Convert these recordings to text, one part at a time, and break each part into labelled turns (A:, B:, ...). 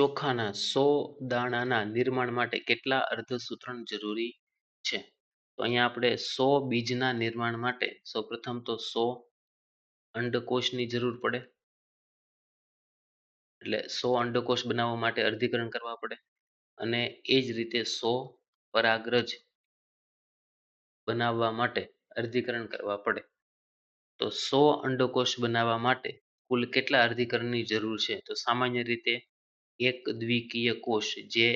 A: ચોખાના સો દાણાના નિર્માણ માટે કેટલા અર્ધસૂત્રણ જરૂરી છે? તો અહીંયા આપણે સો બીજના નિર્માણ માટે સૌપ્રથમ તો સો અંડકોષની જરૂર પડે. એટલે સો અંડકોષ બનાવવા માટે અર્ધીકરણ કરવા પડે અને એ જ રીતે સો પરાગરજ બનાવવા માટે અર્ધીકરણ કરવા પડે. તો સો અંડકોષ બનાવવા માટે કુલ કેટલા અર્ધીકરણની જરૂર છે? તો સામાન્ય રીતે એક દ્વિકીય કોષ જે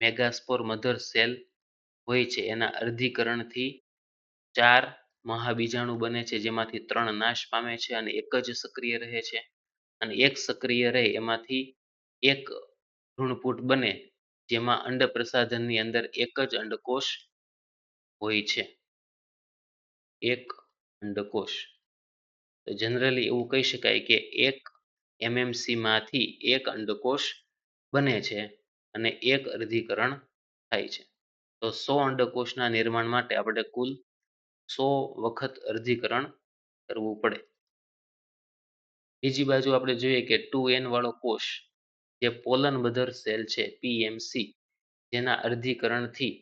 A: મેગાસ્પોર મધર સેલ હોય છે. એના અર્ધીકરણથી ચાર મહાબીજાણુ બને છે, જેમાંથી ત્રણ નાશ પામે છે અને એક જ સક્રિય રહે છે. અને એક સક્રિય રહે એમાંથી એક ભ્રૂણપૂટ બને, જેમાં અંડ પ્રસાધનની અંદર એક જ અંડકોષ હોય છે. એક અંડકોષ. જનરલી એવું કહી શકાય કે એક એમએમસીમાંથી એક અંડકોષ બને છે અને એક અર્ધીકરણ થાય છે. તો સો અંડકોષના નિર્માણ માટે આપણે કુલ સો વખત અર્ધીકરણ કરવું પડે. બીજી બાજુ આપણે જોઈએ કે ટુ એન વાળો કોષ જે પોલન બધર સેલ છે પીએમસી જેના અર્ધીકરણથી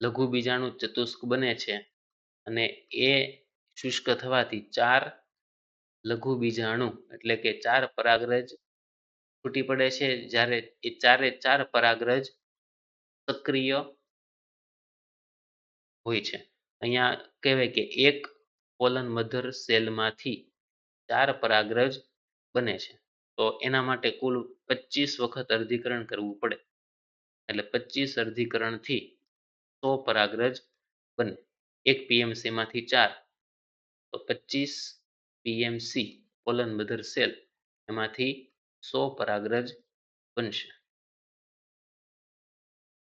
A: લઘુ બીજાણુ ચતુષ્ક બને છે અને એ શુષ્ક થવાથી ચાર લઘુ બીજાણુ એટલે કે ચાર પરાગરજ છૂટી પડે છે, જ્યારે એ ચારે ચાર પરાગરજ સક્રિય હોય છે. અહીંયા કહેવાય કે એક પોલન મધર સેલમાંથી ચાર પરાગરજ બને છે. તો એના માટે કુલ પચીસ વખત અર્ધીકરણ કરવું પડે. એટલે પચીસ અર્ધીકરણથી સો પરાગરજ બને. એક પીએમસીમાંથી ચાર. તો પચીસ પીએમસી પોલન મધર સેલ એમાંથી સો પરાગરજ બનશે.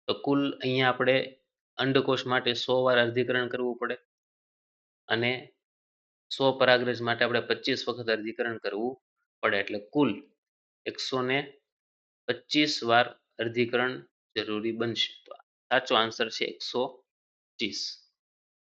A: તો કુલ અહીંયા આપણે અંડકોષ માટે સો વાર અર્ધીકરણ કરવું પડે અને સો પરાગરજ માટે આપણે પચીસ વખત અર્ધીકરણ કરવું પડે. એટલે કુલ એકસો ને પચીસ વાર અર્ધીકરણ જરૂરી બનશે. તો સાચો આન્સર છે એકસો પચીસ